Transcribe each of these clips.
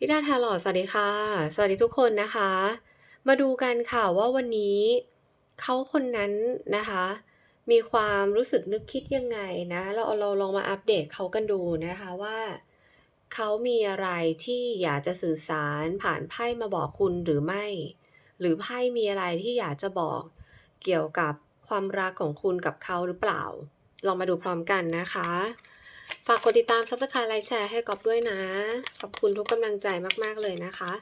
พี่ดาทาหลอดสวัสดีค่ะ สวัสดีทุกคนนะคะ มาดูกันค่ะว่าวันนี้เขาคนนั้นนะคะ มีความรู้สึกนึกคิดยังไงนะ เราเราลองมาอัปเดตเขากันดูนะคะว่าเขามีอะไรที่อยากจะสื่อสารผ่านไพ่มาบอกคุณหรือไม่ หรือไพ่มีอะไรที่อยากจะบอกเกี่ยวกับความรักของคุณกับเขาหรือเปล่า ลองมาดูพร้อมกันนะคะ ฝากกดติดตาม subscribe ไลค์แชร์ให้กอบด้วยนะ ขอบคุณทุกกำลังใจมากๆเลยนะคะ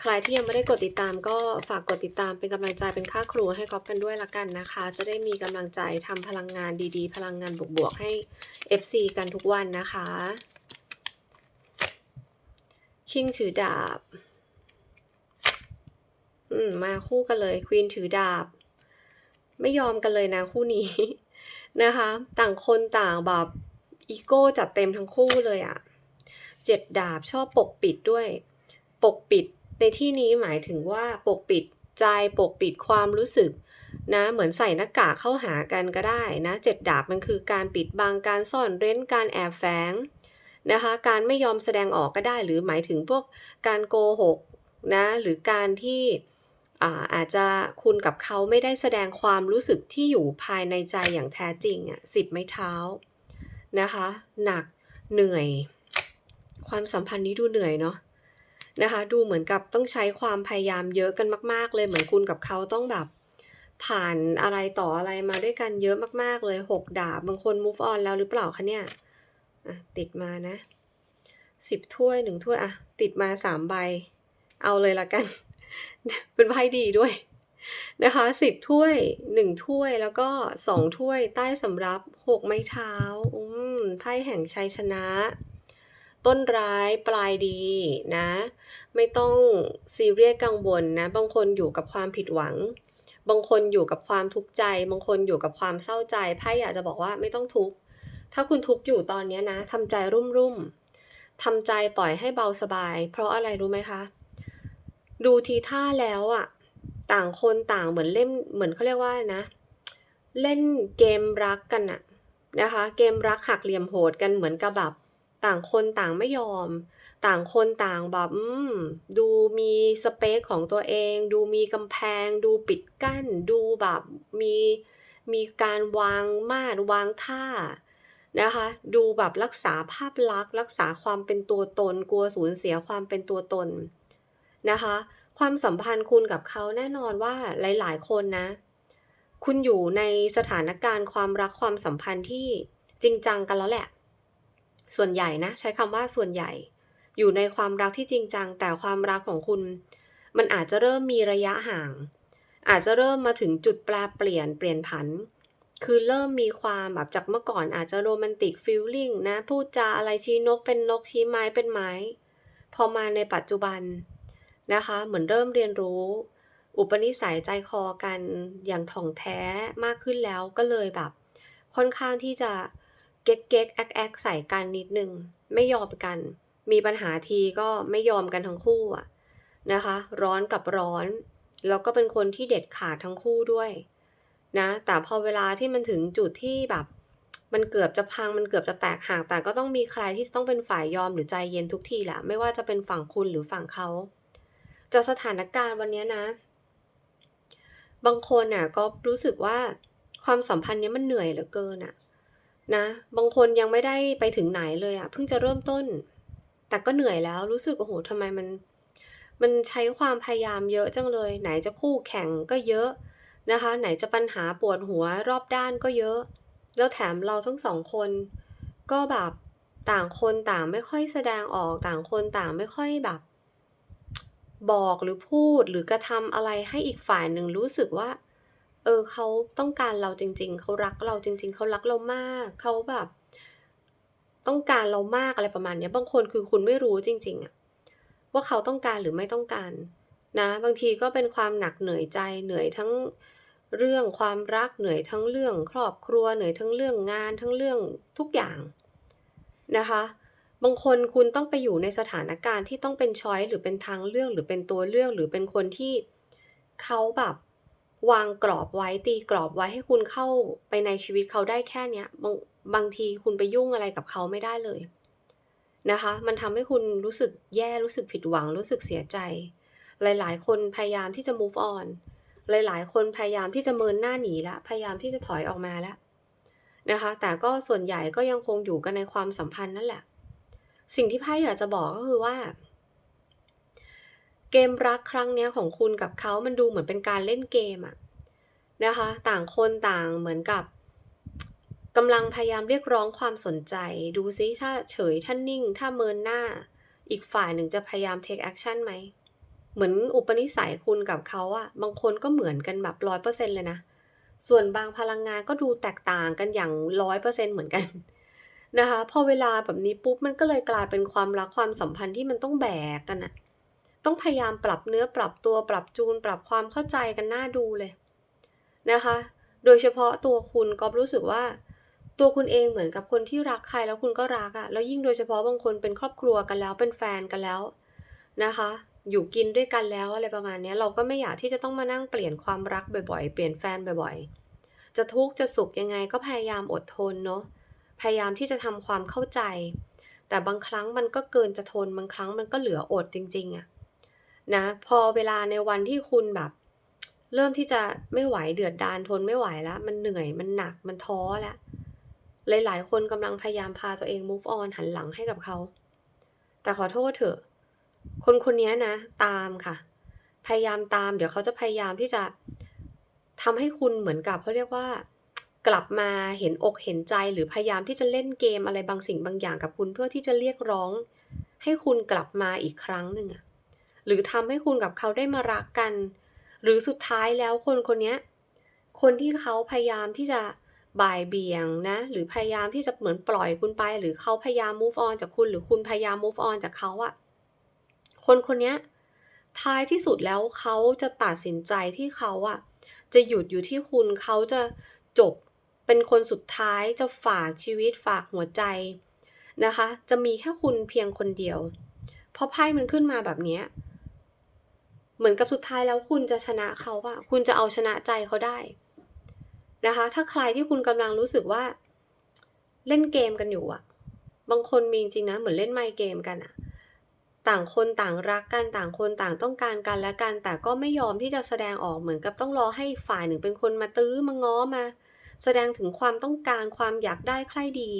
ใครที่ยังไม่ได้กดติดตามก็ฝากกดติดตามเป็นกำลังใจเป็นค่าครูให้กอบกันด้วยละกันนะคะ จะได้มีกำลังใจทำพลังงานดีๆ พลังงานบวกๆให้ FC กันทุกวันนะคะ คิงถือดาบมมาคู่กันเลยควีนถือดาบ ไม่ยอมกันเลยนะคู่นี้ นะคะ ต่างคนต่างแบบ อีโก้จัดเต็มทั้งคู่เลยอะเจ็ดดาบชอบปกปิดด้วย ปกปิดในที่นี้หมายถึงว่าปกปิดใจปกปิดความรู้สึกนะ เหมือนใส่หน้ากากเข้าหากันก็ได้นะเจ็ดดาบมันคือการปิดบังการซ่อนเร้นการแอบแฝงนะคะ การไม่ยอมแสดงออกก็ได้ หรือหมายถึงพวกการโกหกนะหรือการที่อาอาจจะคุณกับเขาไม่ได้แสดงความรู้สึกที่อยู่ภายในใจอย่างแท้จริงอะสิบไม้เท้า นะคะ หนักเหนื่อย ความสัมพันธ์นี้ดูเหนื่อยเนาะนะคะ ดูเหมือนกับต้องใช้ความพยายามเยอะกันมาก ๆ เลยเหมือนคุณกับเขาต้องแบบ ผ่านอะไรต่ออะไรมาด้วยกันเยอะมาก ๆ เลยหกดาบบางคน move on แล้วหรือเปล่าคะเนี่ยติดมานะสิบถ้วยหนึ่งถ้วยอะติดมาสามใบ เอาเลยละกัน เป็นไพ่ดีด้วย นะคะสิบถ้วยหนึ่งถ้วยแล้วก็สองถ้วยใต้สำรับหกไม้เท้าอืมไพ่แห่งชัยชนะ ต้นร้ายปลายดีนะ ไม่ต้องซีเรียสกังวลนะ บางคนอยู่กับความผิดหวัง บางคนอยู่กับความทุกข์ใจ บางคนอยู่กับความเศร้าใจไพ่อยากจะบอกว่าไม่ต้องทุกข์ถ้าคุณทุกข์อยู่ตอนนี้นะทำใจรุ่มรุ่มทำใจปล่อยให้เบาสบาย เพราะอะไรรู้ไหมคะ ดูทีท่าแล้วอะ ต่างคนต่างเหมือนเล่นเหมือนเขาเรียกว่านะ เล่นเกมรักกันอะนะคะ เกมรักหักเหลี่ยมโหดกันเหมือนกับแบบต่างคนต่างไม่ยอม ต่างคนต่างแบบดูมีสเปซของตัวเอง ดูมีกำแพง ดูปิดกั้น ดูแบบมีมีการวางมาดวางท่านะคะ ดูแบบรักษาภาพลักษณ์ รักษาความเป็นตัวตน กลัวสูญเสียความเป็นตัวตนนะคะ ความสัมพันธ์คุณกับเขาแน่นอนว่าหลาย ๆ คนนะ คุณอยู่ในสถานการณ์ความรักความสัมพันธ์ที่จริงจังกันแล้วแหละ ส่วนใหญ่นะ ใช้คำว่าส่วนใหญ่ อยู่ในความรักที่จริงจัง แต่ความรักของคุณ มันอาจจะเริ่มมีระยะห่าง อาจจะเริ่มมาถึงจุดแปลเปลี่ยนเปลี่ยนผัน คือเริ่มมีความแบบจากเมื่อก่อนอาจจะโรแมนติกฟีลลิ่งนะ พูดจาอะไรชี้นกเป็นนกชี้ไม้เป็นไม้ พอมาในปัจจุบัน นะคะ เหมือนเริ่มเรียนรู้ อุปนิสัยใจคอกันอย่างถ่องแท้มากขึ้นแล้วก็เลยแบบ ค่อนข้างที่จะเก๊กเก๊กแอกแอกใส่กันนิดนึง ไม่ยอมกัน มีปัญหาทีก็ไม่ยอมกันทั้งคู่อะนะคะ ร้อนกับร้อน แล้วก็เป็นคนที่เด็ดขาดทั้งคู่ด้วยนะแต่พอเวลาที่มันถึงจุดที่แบบมันเกือบจะพังมันเกือบจะแตกห่างแต่ก็ต้องมีใครที่ต้องเป็นฝ่ายยอมหรือใจเย็นทุกทีแหละไม่ว่าจะเป็นฝั่งคุณหรือฝั่งเขา จากสถานการณ์วันนี้นะ บางคนน่ะก็รู้สึกว่าความสัมพันธ์นี้มันเหนื่อยเหลือเกินอะนะบางคนยังไม่ได้ไปถึงไหนเลยอะเพิ่งจะเริ่มต้น แต่ก็เหนื่อยแล้วรู้สึกโอ้โหทำไมมันมันใช้ความพยายามเยอะจังเลย ไหนจะคู่แข่งก็เยอะนะคะ ไหนจะปัญหาปวดหัวรอบด้านก็เยอะ แล้วแถมเราทั้งสองคน ก็แบบต่างคนต่างไม่ค่อยแสดงออกต่างคนต่างไม่ค่อยแบบ บอกหรือพูดหรือกระทำอะไรให้อีกฝ่ายหนึ่งรู้สึกว่า เออเขาต้องการเราจริง ๆ เขารักเราจริง ๆ เขารักเรามากเขาแบบ ต้องการเรามากอะไรประมาณเนี้ยบางคนคือคุณไม่รู้จริง ๆอะว่าเขาต้องการหรือไม่ต้องการ นะ บางทีก็เป็นความหนักเหนื่อยใจเหนื่อยทั้งเรื่องความรักเหนื่อยทั้งเรื่อง ครอบครัวเหนื่อยทั้งเรื่องงานทั้งเรื่องทุกอย่างนะคะ บางคนคุณต้องไปอยู่ในสถานการณ์ที่ต้องเป็นช้อยหรือเป็นทางเลือกหรือเป็นตัวเลือกหรือเป็นคนที่เขาแบบวางกรอบไว้ตีกรอบไว้ให้คุณเข้าไปในชีวิตเขาได้แค่เนี้ยบางบางทีคุณไปยุ่งอะไรกับเขาไม่ได้เลยนะคะ มันทำให้คุณรู้สึกแย่รู้สึกผิดหวังรู้สึกเสียใจ หลาย ๆ คนพยายามที่จะ move on หลาย ๆ คนพยายามที่จะเมินหน้าหนีแล้วพยายามที่จะถอยออกมาแล้วนะคะ แต่ก็ส่วนใหญ่ก็ยังคงอยู่กันในความสัมพันธ์นั่นแหละ สิ่งที่ไพ่อยากจะบอกก็คือว่า เกมรักครั้งเนี้ยของคุณกับเขามันดูเหมือนเป็นการเล่นเกมอะนะคะ ต่างคนต่างเหมือนกับกำลังพยายามเรียกร้องความสนใจ ดูซิถ้าเฉยท่านนิ่ง ถ้าเมินหน้า อีกฝ่ายหนึ่งจะพยายาม take action ไหม เหมือนอุปนิสัยคุณกับเขาอะบางคนก็เหมือนกันแบบร้อยเปอร์เซ็นเลยนะ ส่วนบางพลังงานก็ดูแตกต่างกันอย่างร้อยเปอร์เซ็นเหมือนกัน นะคะ พอเวลาแบบนี้ปุ๊บมันก็เลยกลายเป็นความรักความสัมพันธ์ที่มันต้องแบกกันอะต้องพยายามปรับเนื้อปรับตัวปรับจูน ปรับความเข้าใจกันหน้าดูเลยนะคะ โดยเฉพาะตัวคุณก็รู้สึกว่า ตัวคุณเองเหมือนกับคนที่รักใครแล้วคุณก็รักอะแล้วยิ่งโดยเฉพาะบางคนเป็นครอบครัวกันแล้วเป็นแฟนกันแล้วนะคะ อยู่กินด้วยกันแล้วอะไรประมาณนี้เราก็ไม่อยากที่จะต้องมานั่งเปลี่ยนความรักบ่อยๆ เปลี่ยนแฟนบ่อยๆ จะทุกข์จะสุขยังไงก็พยายามอดทนเนาะ พยายามที่จะทำความเข้าใจ แต่บางครั้งมันก็เกินจะทนบางครั้งมันก็เหลืออดจริง ๆอะนะพอเวลาในวันที่คุณแบบ เริ่มที่จะไม่ไหวเดือดดานทนไม่ไหวแล้ว มันเหนื่อยมันหนักมันท้อแล้วหลายๆ คนกำลังพยายามพาตัวเอง move on หันหลังให้กับเขา แต่ขอโทษเถอะ คนคนนี้นะ ตามค่ะ พยายามตาม เดี๋ยวเขาจะพยายามที่จะทำให้คุณเหมือนกับเขาเรียกว่า กลับมาเห็นอกเห็นใจหรือพยายามที่จะเล่นเกมอะไรบางสิ่งบางอย่างกับคุณเพื่อที่จะเรียกร้อง ให้คุณกลับมาอีกครั้งหนึ่งอะหรือทำให้คุณกับเขาได้มารักกัน หรือสุดท้ายแล้วคนคนนี้คนที่เขาพยายามที่จะบ่ายเบี่ยงนะ หรือพยายามที่จะเหมือนปล่อยคุณไป หรือเขาพยายาม move on จากคุณ หรือคุณพยายาม move on จากเขาอะคนคนนี้ท้ายที่สุดแล้วเขาจะตัดสินใจที่เขาอะจะหยุดอยู่ที่คุณเขาจะจบ เป็นคนสุดท้ายจะฝากชีวิตฝากหัวใจนะคะ จะมีแค่คุณเพียงคนเดียว เพราะไพ่มันขึ้นมาแบบนี้เหมือนกับสุดท้ายแล้วคุณจะชนะเขาอะคุณจะเอาชนะใจเขาได้นะคะ ถ้าใครที่คุณกำลังรู้สึกว่า เล่นเกมกันอยู่อะบางคนมีจริงนะเหมือนเล่นไมเกมกันอะต่างคนต่างรักกันต่างคนต่างต้องการกันและกัน แต่ก็ไม่ยอมที่จะแสดงออกเหมือนกับต้องรอให้ฝ่ายหนึ่งเป็นคนมาตื้อมาง้อมา แสดงถึงความต้องการความอยากได้ใคร่ดี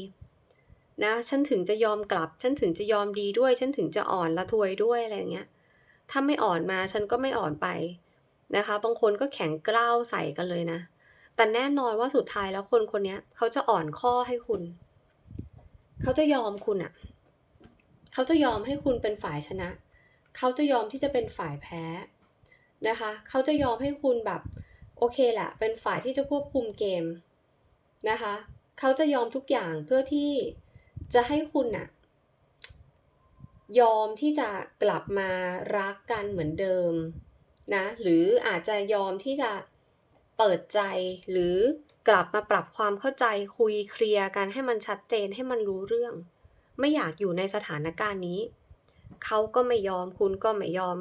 นะฉันถึงจะยอมกลับ ฉันถึงจะยอมดีด้วย ฉันถึงจะอ่อนละทวยด้วยอะไรอย่างเงี้ยถ้าไม่อ่อนมาฉันก็ไม่อ่อนไปนะคะ บางคนก็แข็งกร้าวใส่กันเลยนะ แต่แน่นอนว่าสุดท้ายแล้วคนคนนี้เขาจะอ่อนข้อให้คุณ เขาจะยอมคุณอะเขาจะยอมให้คุณเป็นฝ่ายชนะ เขาจะยอมที่จะเป็นฝ่ายแพ้นะคะ เขาจะยอมให้คุณแบบโอเคแหละ เป็นฝ่ายที่จะควบคุมเกม นะคะ เขาจะยอมทุกอย่างเพื่อที่จะให้คุณน่ะยอมที่จะกลับมารักกันเหมือนเดิมนะหรืออาจจะยอมที่จะเปิดใจหรือกลับมาปรับความเข้าใจคุยเคลียร์กันให้มันชัดเจนให้มันรู้เรื่อง ไม่อยากอยู่ในสถานการณ์นี้ เขาก็ไม่ยอมคุณก็ไม่ยอม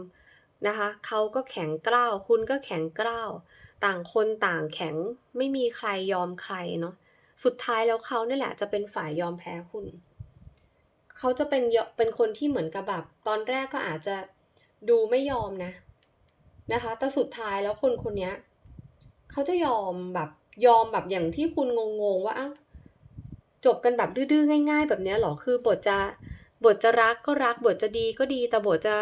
นะคะ เขาก็แข็งกร้าว คุณก็แข็งกร้าว ต่างคนต่างแข็งไม่มีใครยอมใครเนาะสุดท้ายแล้วเขาเนี่ยแหละจะเป็นฝ่ายยอมแพ้คุณ เขาจะเป็นเป็นคนที่เหมือนกับแบบตอนแรกก็อาจจะดูไม่ยอมนะนะคะ แต่สุดท้ายแล้วคนคนนี้เขาจะยอมแบบยอมแบบอย่างที่คุณงงๆว่าอ้าวจบกันแบบดื้อๆง่าย ๆ แบบนี้หรอคือบทจะบทจะรักก็รักบทจะดีก็ดีแต่บทจะ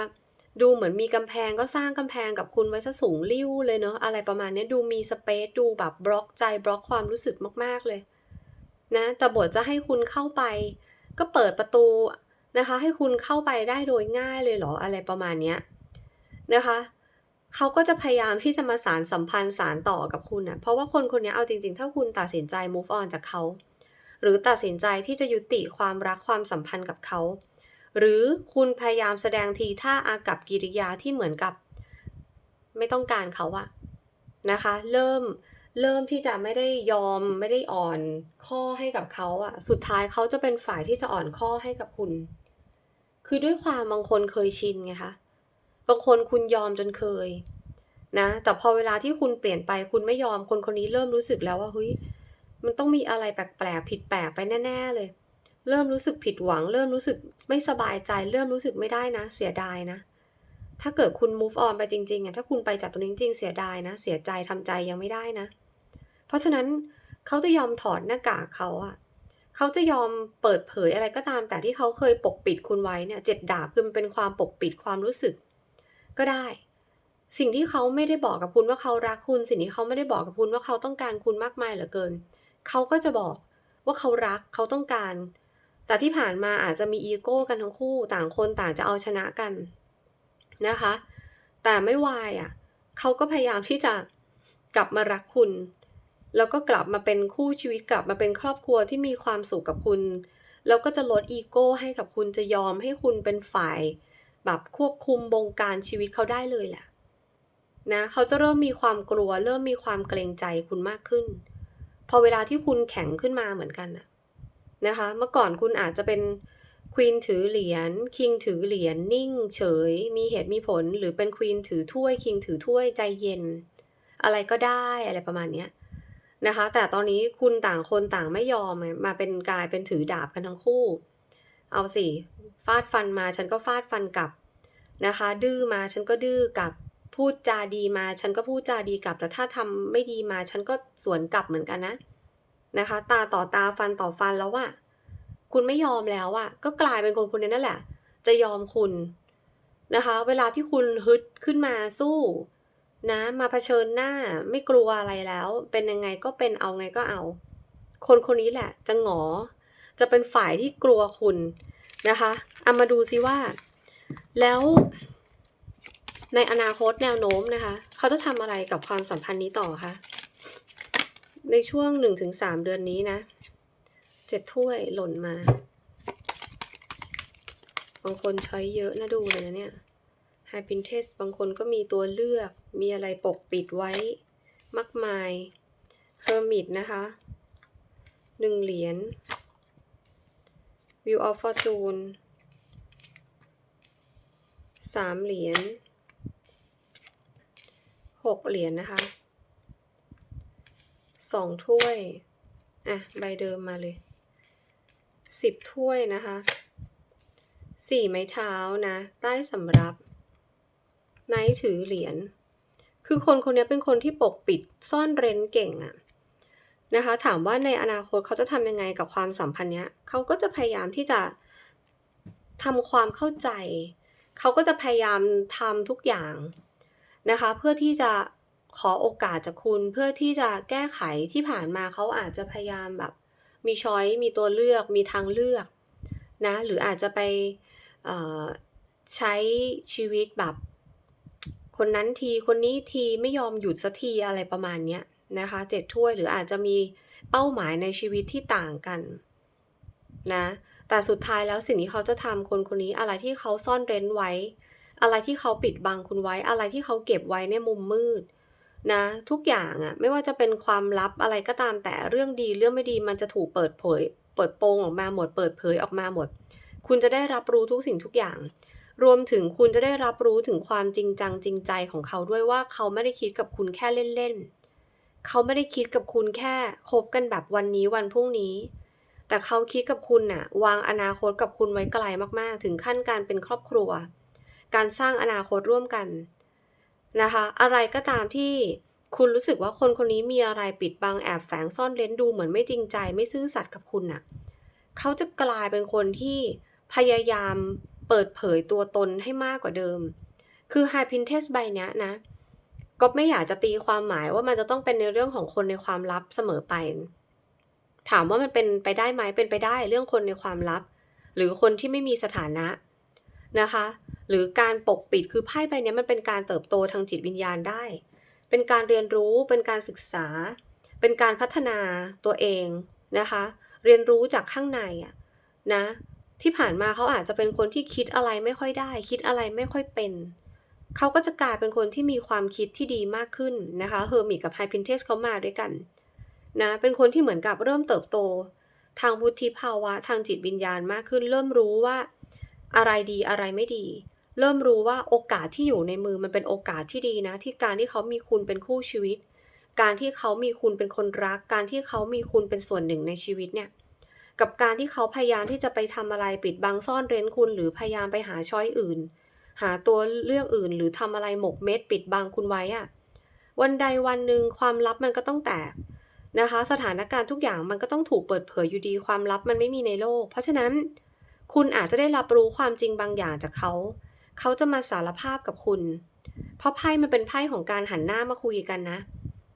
ดูเหมือนมีกำแพงก็สร้างกำแพงกับคุณไว้ซะสูงริ้วเลยเนาะอะไรประมาณนี้ดูมีสเปซดูแบบบล็อกใจบล็อกความรู้สึกมากๆเลยนะแต่บทจะให้คุณเข้าไป ก็เปิดประตูนะคะ ให้คุณเข้าไปได้โดยง่ายเลยเหรออะไรประมาณนี้นะคะเขาก็จะพยายามที่จะมาสารสัมพันธ์สารต่อกับคุณนะเพราะว่าคนคนนี้เอาจริงๆ ถ้าคุณตัดสินใจ move on จากเขา หรือตัดสินใจที่จะยุติความรักความสัมพันธ์กับเขา หรือคุณพยายามแสดงทีท่าอากับกิริยาที่เหมือนกับ ไม่ต้องการเขาอะนะคะ เริ่มเริ่มที่จะไม่ได้ยอมไม่ได้อ่อนข้อให้กับเขาอะสุดท้ายเขาจะเป็นฝ่ายที่จะอ่อนข้อให้กับคุณ คือด้วยความบางคนเคยชินไงคะบางคนคุณยอมจนเคยนะแต่พอเวลาที่คุณเปลี่ยนไปคุณไม่ยอมคนคนนี้เริ่มรู้สึกแล้วว่าเฮ้ยมันต้องมีอะไรแปลกๆผิดแปลกไปแน่ ๆเลย เริ่มรู้สึกผิดหวัง เริ่มรู้สึกไม่สบายใจ เริ่มรู้สึกไม่ได้นะ เสียดายนะ ถ้าเกิดคุณ move on ไปจริงๆอะถ้าคุณไปจากตรงนี้จริงๆเสียดายนะ เสียใจทำใจยังไม่ได้นะ เพราะฉะนั้นเขาจะยอมถอดหน้ากากเขาอะเขาจะยอมเปิดเผยอะไรก็ตาม แต่ที่เขาเคยปกปิดคุณไว้เนี่ยเจ็ดดาบคือมันเป็นความปกปิดความรู้สึก ก็ได้ สิ่งที่เขาไม่ได้บอกกับคุณว่าเขารักคุณ สิ่งที่เขาไม่ได้บอกกับคุณว่าเขาต้องการคุณมากมายเหลือเกิน เขาก็จะบอกว่าเขารักเขาต้องการ แต่ที่ผ่านมาอาจจะมีอีโก้กันทั้งคู่ต่างคนต่างจะเอาชนะกันนะคะ แต่ไม่วายอะเขาก็พยายามที่จะกลับมารักคุณ แล้วก็กลับมาเป็นคู่ชีวิตกลับมาเป็นครอบครัวที่มีความสุขกับคุณ แล้วก็จะลดอีโก้ให้กับคุณจะยอมให้คุณเป็นฝ่าย แบบควบคุมบงการชีวิตเขาได้เลยแหละนะเขาจะเริ่มมีความกลัว เริ่มมีความเกรงใจคุณมากขึ้น พอเวลาที่คุณแข็งขึ้นมาเหมือนกันน่ะ นะคะ เมื่อก่อนคุณอาจจะเป็นควีนถือเหรียญคิงถือเหรียญนิ่งเฉย มีเหตุมีผลหรือเป็นควีนถือถ้วยคิงถือถ้วยใจเย็น อะไรก็ได้อะไรประมาณเนี้ยนะคะ แต่ตอนนี้คุณต่างคนต่างไม่ยอมมาเป็นกลายเป็นถือดาบกันทั้งคู่ เอาสิฟาดฟันมาฉันก็ฟาดฟันกลับนะคะ ดื้อมาฉันก็ดื้อกลับพูดจาดีมา ฉันก็พูดจาดีกลับ แต่ถ้าทำไม่ดีมา ฉันก็สวนกลับเหมือนกันนะ นะคะ ตาต่อตาฟันต่อฟันแล้วว่าคุณไม่ยอมแล้วอะก็กลายเป็นคนคนนี้นั่นแหละ จะยอมคุณนะคะ เวลาที่คุณฮึดขึ้นมาสู้นะ มาเผชิญหน้าไม่กลัวอะไรแล้ว เป็นยังไงก็เป็นเอาไงก็เอา คนคนนี้แหละ จะหงอ จะเป็นฝ่ายที่กลัวคุณนะคะเอามาดูซิว่า แล้วในอนาคตแนวโน้มนะคะ เขาจะทำอะไรกับความสัมพันธ์นี้ต่อคะ ในช่วงหนึ่งถึงสามเดือนนี้นะเจ็ดถ้วยหล่นมาบางคนใช้เยอะนะดูเลยนะเนี่ย h y p i n t e s t บางคนก็มีตัวเลือก มีอะไรปกปิดไว้ มากมาย Hermit นะคะหนึ่งเหรียญ View of Fortune สามเหรียญหกเหรียญนะคะ สองถ้วย อะ ใบเดิมมาเลยสิบถ้วยนะคะสี่ไม้เท้านะ ใต้สำรับไนท์ถือเหรียญ คือคนคนนี้เป็นคนที่ปกปิดซ่อนเร้นเก่งอะนะคะ ถามว่าในอนาคตเขาจะทำยังไงกับความสัมพันธ์เนี้ยเขาก็จะพยายามที่จะทำความเข้าใจ เขาก็จะพยายามทำทุกอย่างนะคะ เพื่อที่จะ ขอโอกาสจากคุณเพื่อที่จะแก้ไขที่ผ่านมาเขาอาจจะพยายามแบบ มีช้อยมีตัวเลือกมีทางเลือกนะหรืออาจจะไปใช้ชีวิตแบบ คนนั้นทีคนนี้ทีไม่ยอมหยุดสักทีอะไรประมาณเนี้ยนะคะเจ็ดถ้วยหรืออาจจะมีเป้าหมายในชีวิตที่ต่างกันนะแต่สุดท้ายแล้วสิ่งที่เขาจะทำคนคนนี้อะไรที่เขาซ่อนเร้นไว้ อะไรที่เขาปิดบังคุณไว้ อะไรที่เขาเก็บไว้ในมุมมืด นะทุกอย่างอะไม่ว่าจะเป็นความลับอะไรก็ตามแต่เรื่องดีเรื่องไม่ดีมันจะถูกเปิดเผย เปิดโปงออกมาหมด เปิดเผยออกมาหมด คุณจะได้รับรู้ทุกสิ่งทุกอย่าง รวมถึงคุณจะได้รับรู้ถึงความจริงจังจริงใจของเขาด้วยว่าเขาไม่ได้คิดกับคุณแค่เล่นๆเขาไม่ได้คิดกับคุณแค่คบกันแบบวันนี้วันพรุ่งนี้ แต่เขาคิดกับคุณน่ะ วางอนาคตกับคุณไว้ไกลมากๆ ถึงขั้นการเป็นครอบครัว การสร้างอนาคตร่วมกัน นะคะ อะไรก็ตามที่คุณรู้สึกว่าคนคนนี้มีอะไรปิดบังแอบแฝงซ่อนเร้นดูเหมือนไม่จริงใจ ไม่ซื่อสัตย์กับคุณน่ะเขาจะกลายเป็นคนที่พยายามเปิดเผยตัวตนให้มากกว่าเดิม คือ High Pinterest ใบเนี้ยนะก็ไม่อยากจะตีความหมายว่ามันจะต้องเป็นในเรื่องของคนในความลับเสมอไป ถามว่ามันเป็นไปได้ไหมเป็นไปได้เรื่องคนในความลับ หรือคนที่ไม่มีสถานะนะคะ หรือการปกปิดคือไพ่ใบนี้มันเป็นการเติบโตทางจิตวิญญาณได้ เป็นการเรียนรู้เป็นการศึกษา เป็นการพัฒนาตัวเองนะคะ เรียนรู้จากข้างในอะนะที่ผ่านมาเขาอาจจะเป็นคนที่คิดอะไรไม่ค่อยได้ คิดอะไรไม่ค่อยเป็นเขาก็จะกลายเป็นคนที่มีความคิดที่ดีมากขึ้นนะคะเฮอร์มิกับไฮพินเทสเขามาด้วยกันนะเป็นคนที่เหมือนกับเริ่มเติบโต ทางวุฒิภาวะทางจิตวิญญาณมากขึ้น เริ่มรู้ว่าอะไรดีอะไรไม่ดี เริ่มรู้ว่าโอกาสที่อยู่ในมือมันเป็นโอกาสที่ดีนะ ที่การที่เขามีคุณเป็นคู่ชีวิต การที่เขามีคุณเป็นคนรัก การที่เขามีคุณเป็นส่วนหนึ่งในชีวิตเนี่ยกับการที่เขาพยายามที่จะไปทำอะไรปิดบังซ่อนเร้นคุณ หรือพยายามไปหาช้อยอื่น หาตัวเลือกอื่น หรือทำอะไรหมกเม็ดปิดบังคุณไว้อะวันใดวันหนึ่งความลับมันก็ต้องแตกนะคะ สถานการณ์ทุกอย่างมันก็ต้องถูกเปิดเผยอยู่ดีความลับมันไม่มีในโลก เพราะฉะนั้นคุณอาจจะได้รับรู้ความจริงบางอย่างจากเขา เขาจะมาสารภาพกับคุณ เพราะไพ่มันเป็นไพ่ของการหันหน้ามาคุยกันนะ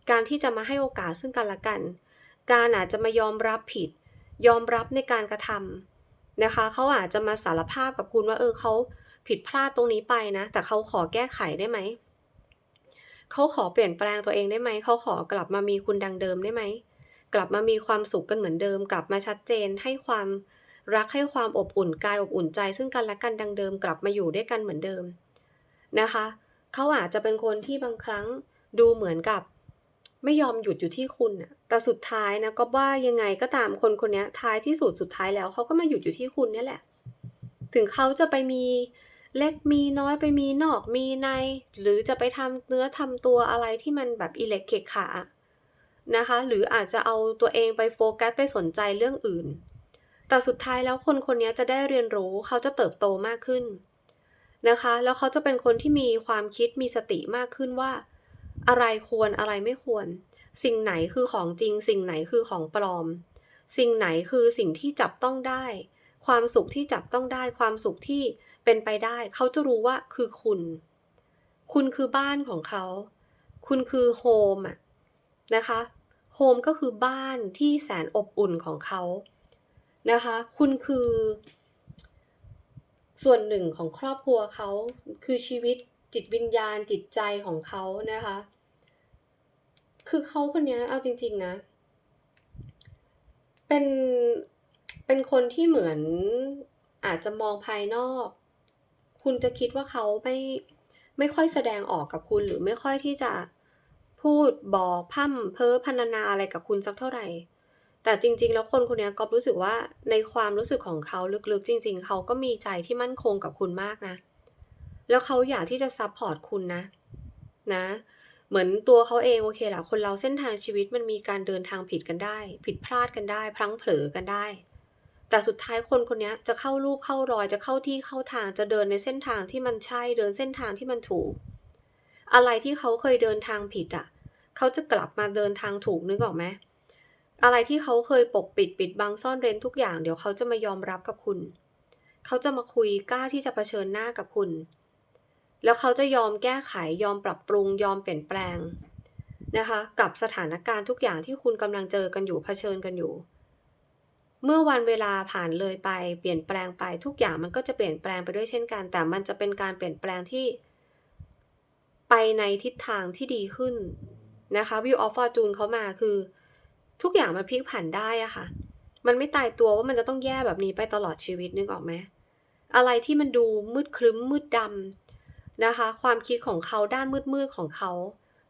การที่จะมาให้โอกาสซึ่งกันและกัน การอาจจะมายอมรับผิด ยอมรับในการกระทำนะคะ เขาอาจจะมาสารภาพกับคุณว่าเออเขาผิดพลาดตรงนี้ไปนะ แต่เขาขอแก้ไขได้ไหม เขาขอเปลี่ยนแปลงตัวเองได้ไหม เขาขอกลับมามีคุณดังเดิมได้ไหม กลับมามีความสุขกันเหมือนเดิม กลับมาชัดเจนให้ความ รักให้ความอบอุ่นกายอบอุ่นใจ ซึ่งกันและกันดังเดิมกลับมาอยู่ด้วยกันเหมือนเดิมนะคะ เขาอาจจะเป็นคนที่บางครั้งดูเหมือนกับ ไม่ยอมหยุดอยู่ที่คุณอะแต่สุดท้ายนะก็ว่ายังไงก็ตามคนคนนี้ท้ายที่สุดสุดท้ายแล้วเขาก็มาหยุดอยู่ที่คุณนี่แหละ ถึงเขาจะไปมีเล็กมีน้อยไปมีนอกมีใน หรือจะไปทำเนื้อทำตัวอะไรที่มันแบบอิเล็กเคขานะคะ หรืออาจจะเอาตัวเองไปโฟกัสไปสนใจเรื่องอื่น แต่สุดท้ายแล้วคนคนนี้จะได้เรียนรู้เขาจะเติบโตมากขึ้นนะคะ แล้วเขาจะเป็นคนที่มีความคิดมีสติมากขึ้นว่า อะไรควรอะไรไม่ควร สิ่งไหนคือของจริง สิ่งไหนคือของปลอม สิ่งไหนคือสิ่งที่จับต้องได้ ความสุขที่จับต้องได้ ความสุขที่เป็นไปได้ เขาจะรู้ว่าคือคุณ คุณคือบ้านของเขา คุณคือโฮมอะนะคะโฮมก็คือบ้านที่แสนอบอุ่นของเขา นะคะ คุณคือ ส่วนหนึ่งของครอบครัวเขาคือชีวิตจิตวิญญาณจิตใจของเขานะคะ คือเขาคนนี้เอาจริง ๆนะ เป็นเป็นคนที่เหมือนอาจจะมองภายนอก คุณจะคิดว่าเขาไม่ไม่ค่อยแสดงออกกับคุณหรือไม่ค่อยที่จะพูดบอกพร่ำเพ้อพรรณนาอะไรกับคุณสักเท่าไหร่ แต่จริง ๆ แล้วคนคนนี้ก็รู้สึกว่าในความรู้สึกของเขาลึกๆ จริง ๆ เขาก็มีใจที่มั่นคงกับคุณมากนะ แล้วเขาอยากที่จะซัพพอร์ตคุณนะ นะ เหมือนตัวเขาเองโอเคแหละคนเราเส้นทางชีวิตมันมีการเดินทางผิดกันได้ ผิดพลาดกันได้ พลั้งเผลอกันได้ แต่สุดท้ายคนคนนี้จะเข้ารูปเข้ารอยจะเข้าที่เข้าทางจะเดินในเส้นทางที่มันใช่เดินเส้นทางที่มันถูก อะไรที่เขาเคยเดินทางผิดอะ เขาจะกลับมาเดินทางถูกนึกออกไหม อะไรที่เขาเคยปกปิดปิดบังซ่อนเร้นทุกอย่างเดี๋ยวเขาจะมายอมรับกับคุณ เขาจะมาคุยกล้าที่จะเผชิญหน้ากับคุณ แล้วเขาจะยอมแก้ไขยอมปรับปรุง ยอมเปลี่ยนแปลงนะคะกับสถานการณ์ทุกอย่างที่คุณกำลังเจอกันอยู่เผชิญกันอยู่ เมื่อวันเวลาผ่านเลยไปเปลี่ยนแปลงไปทุกอย่างมันก็จะเปลี่ยนแปลงไปด้วยเช่นกัน แต่มันจะเป็นการเปลี่ยนแปลงที่ ไปในทิศทางที่ดีขึ้นนะคะวิวออฟฟอร์จูนเขามาคือ ทุกอย่างมันพลิกผันได้อะค่ะ มันไม่ตายตัวว่ามันจะต้องแย่แบบนี้ไปตลอดชีวิตนึกออกไหมอะไรที่มันดูมืดครึ้มมืดดำนะคะ ความคิดของเขาด้านมืดๆของเขา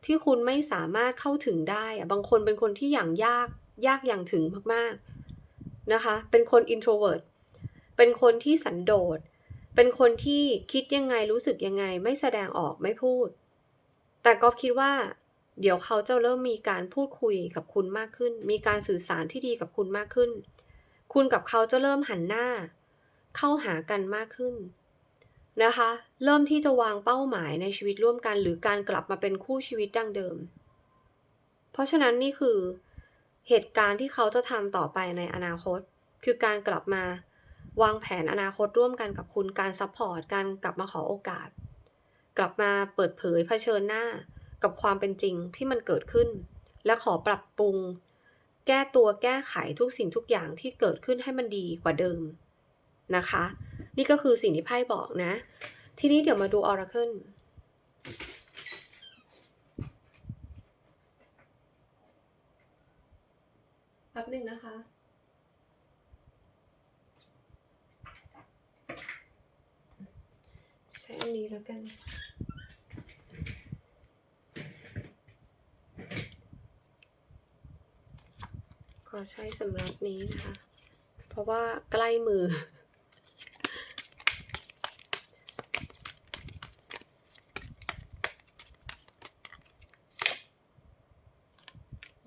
ที่คุณไม่สามารถเข้าถึงได้อะบางคนเป็นคนที่อย่างยากยากอย่างถึงมากๆนะคะ เป็นคน introvert เป็นคนที่สันโดษเป็นคนที่คิดยังไงรู้สึกยังไง ไม่แสดงออกไม่พูด แต่ก็คิดว่า เดี๋ยวเขาจะเริ่มมีการพูดคุยกับคุณมากขึ้น มีการสื่อสารที่ดีกับคุณมากขึ้น คุณกับเขาจะเริ่มหันหน้า เข้าหากันมากขึ้นนะคะ เริ่มที่จะวางเป้าหมายในชีวิตร่วมกันหรือการกลับมาเป็นคู่ชีวิตดังเดิม เพราะฉะนั้นนี่คือเหตุการณ์ที่เขาจะทำต่อไปในอนาคต คือการกลับมาวางแผนอนาคตร่วมกันกับคุณการซัพพอร์ตการกลับมาขอโอกาส กลับมาเปิดเผยเผชิญหน้า กับความเป็นจริงที่มันเกิดขึ้น และขอปรับปรุง แก้ตัวแก้ไขทุกสิ่งทุกอย่างที่เกิดขึ้นให้มันดีกว่าเดิมนะคะ นี่ก็คือสิ่งที่ไพ่บอกนะ ทีนี้เดี๋ยวมาดู Oracle แป๊บหนึ่งนะคะใช้อันนี้แล้วกัน อใช้สำหรับนี้นะคะ เพราะว่าใกล้มือ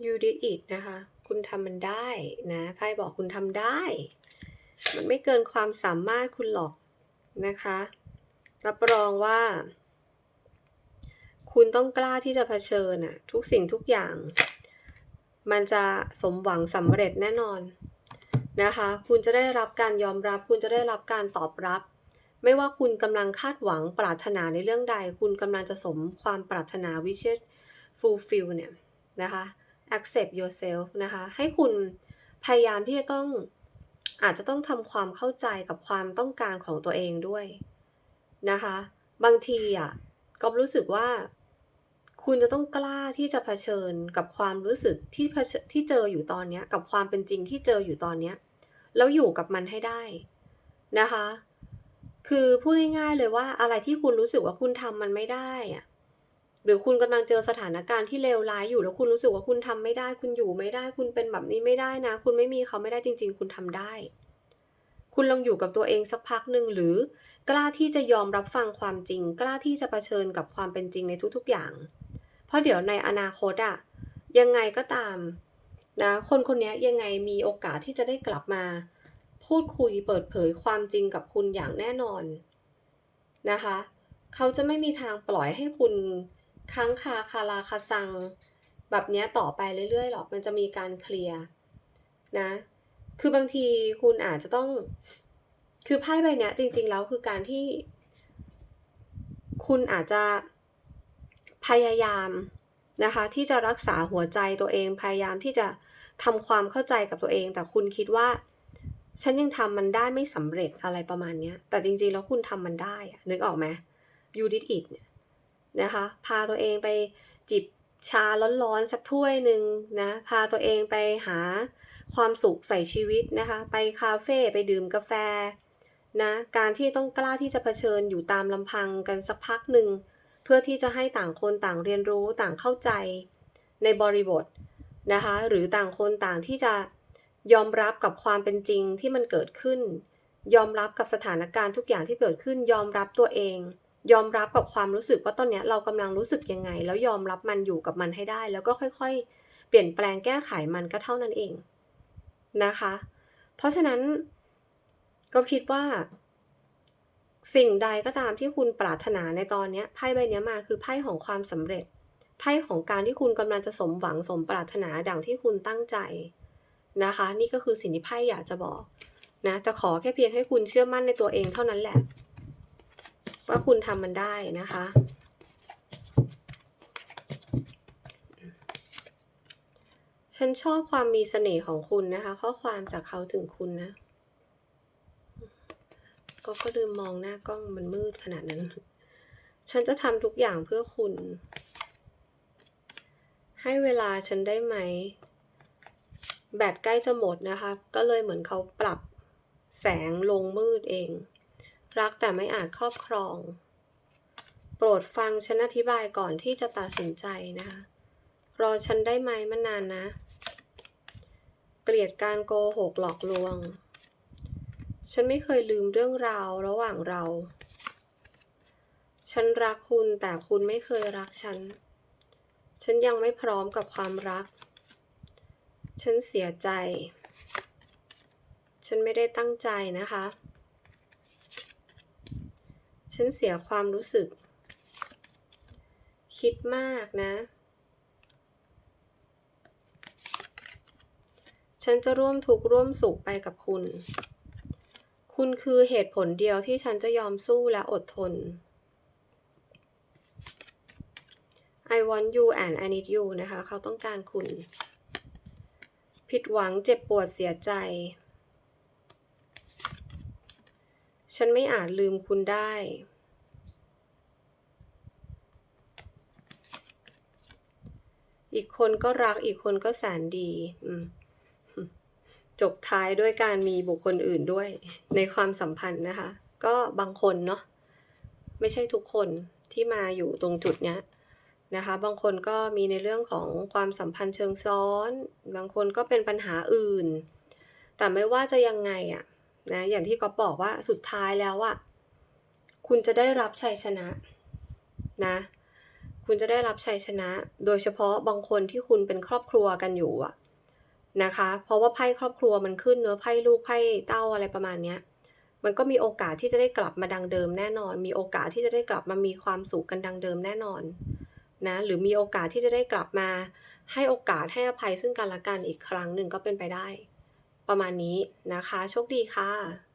you did it นะคะ คุณทำมันได้นะไพ่บอกคุณทำได้ มันไม่เกินความสามารถคุณหรอกนะคะ รับรองว่า คุณต้องกล้าที่จะเผชิญอะทุกสิ่งทุกอย่าง มันจะสมหวังสำเร็จแน่นอนนะคะ คุณจะได้รับการยอมรับ คุณจะได้รับการตอบรับ ไม่ว่าคุณกำลังคาดหวังปรารถนาในเรื่องใด คุณกำลังจะสมความปรารถนาวิเชษ fulfill เนี่ยนะคะ accept yourself นะคะ ให้คุณพยายามที่จะต้องอาจจะต้องทำความเข้าใจกับความต้องการของตัวเองด้วยนะคะ บางทีอะก็รู้สึกว่า คุณจะต้องกล้าที่จะเผชิญกับความรู้สึกที่เผชิญที่เจออยู่ตอนเนี้ยกับความเป็นจริงที่เจออยู่ตอนเนี้ยแล้วอยู่กับมันให้ได้นะคะ คือพูดง่ายๆเลยว่าอะไรที่คุณรู้สึกว่าคุณทำมันไม่ได้อะหรือคุณกำลังเจอสถานการณ์ที่เลวร้ายอยู่แล้วคุณรู้สึกว่าคุณทำไม่ได้ คุณอยู่ไม่ได้ คุณเป็นแบบนี้ไม่ได้นะ คุณไม่มีเขาไม่ได้จริง ๆ คุณทำได้ คุณลองอยู่กับตัวเองสักพักหนึ่งหรือกล้าที่จะยอมรับฟังความจริง กล้าที่จะเผชิญกับความเป็นจริงในทุกๆอย่าง เพราะเดี๋ยวในอนาคตอะยังไงก็ตามนะคนคนนี้ยังไงมีโอกาสที่จะได้กลับมา พูดคุยเปิดเผยความจริงกับคุณอย่างแน่นอนนะคะ เขาจะไม่มีทางปล่อยให้คุณค้างคาคาราคาซัง แบบนี้ต่อไปเรื่อยๆหรอกมันจะมีการเคลียร์นะคือบางทีคุณอาจจะต้อง คือไพ่ใบนี้จริง ๆ แล้วคือการที่ คุณอาจจะ พยายามนะคะที่จะรักษาหัวใจตัวเอง พยายามที่จะทำความเข้าใจกับตัวเอง แต่คุณคิดว่า ฉันยังทำมันได้ไม่สำเร็จอะไรประมาณเนี้ยแต่จริงๆแล้วคุณทำมันได้นึกออกไหม you did it เนี่ยนะคะ พาตัวเองไปจิบชาร้อนๆสักถ้วยหนึ่งนะ พาตัวเองไปหาความสุขใส่ชีวิตนะคะ ไปคาเฟ่ไปดื่มกาแฟนะ การที่ต้องกล้าที่จะเผชิญอยู่ตามลำพังกันสักพักหนึ่ง พื่อที่จะให้ต่างคนต่างเรียนรู้ต่างเข้าใจในบริบทนะคะหรือต่างคนต่างที่จะยอมรับกับความเป็นจริงที่มันเกิดขึ้น ยอมรับกับสถานการณ์ทุกอย่างที่เกิดขึ้น ยอมรับตัวเอง ยอมรับกับความรู้สึกว่าตอนนี้เรากำลังรู้สึกยังไง แล้วยอมรับมันอยู่กับมันให้ได้ แล้วก็ค่อยๆ เปลี่ยนแปลงแก้ไขมันก็เท่านั้นเองนะคะ เพราะฉะนั้นก็คิดว่า สิ่งใดก็ตามที่คุณปรารถนาในตอนนี้ไพ่ใบนี้มาคือไพ่ของความสำเร็จ ไพ่ของการที่คุณกำลังจะสมหวังสมปรารถนาดังที่คุณตั้งใจนะคะ นี่ก็คือสิ่งที่ไพ่อยากจะบอกนะแต่ขอแค่เพียงให้คุณเชื่อมั่นในตัวเองเท่านั้นแหละ ว่าคุณทำมันได้นะคะ ฉันชอบความมีเสน่ห์ของคุณนะคะ ข้อความจากเขาถึงคุณนะ ก็ก็ลืมมองหน้ากล้องมันมืดขนาดนั้น ฉันจะทำทุกอย่างเพื่อคุณ ให้เวลาฉันได้ไหม แบตใกล้จะหมดนะคะ ก็เลยเหมือนเขาปรับแสงลงมืดเอง รักแต่ไม่อาจครอบครอง โปรดฟังฉันอธิบายก่อนที่จะตัดสินใจนะคะ รอฉันได้ไหมมันนานนะ เกลียดการโกหกหลอกลวง ฉันไม่เคยลืมเรื่องราวระหว่างเรา ฉันรักคุณแต่คุณไม่เคยรักฉัน ฉันยังไม่พร้อมกับความรัก ฉันเสียใจ ฉันไม่ได้ตั้งใจนะคะ ฉันเสียความรู้สึก คิดมากนะ ฉันจะร่วมทุกข์ร่วมสุขไปกับคุณ คุณคือเหตุผลเดียวที่ฉันจะยอมสู้และอดทน I want you and I need you นะคะ เขาต้องการคุณ ผิดหวังเจ็บปวดเสียใจ ฉันไม่อาจลืมคุณได้ อีกคนก็รักอีกคนก็แสนดี อืม จบท้ายด้วยการมีบุคคลอื่นด้วยในความสัมพันธ์นะคะ ก็บางคนเนาะไม่ใช่ทุกคนที่มาอยู่ตรงจุดเนี้ยนะคะ บางคนก็มีในเรื่องของความสัมพันธ์เชิงซ้อน บางคนก็เป็นปัญหาอื่น แต่ไม่ว่าจะยังไงอะนะอย่างที่ก็บอกว่าสุดท้ายแล้วอะคุณจะได้รับชัยชนะนะ คุณจะได้รับชัยชนะ โดยเฉพาะบางคนที่คุณเป็นครอบครัวกันอยู่อะ นะคะ เพราะว่าไพ่ครอบครัวมันขึ้นเนอไพ่ลูกไพ่เต้าอะไรประมาณเนี้ยมันก็มีโอกาสที่จะได้กลับมาดังเดิมแน่นอน มีโอกาสที่จะได้กลับมามีความสุขกันดังเดิมแน่นอนนะหรือมีโอกาสที่จะได้กลับมา ให้โอกาสให้อภัยซึ่งกันและกันอีกครั้งหนึ่งก็เป็นไปได้ ประมาณนี้นะคะ โชคดีค่ะ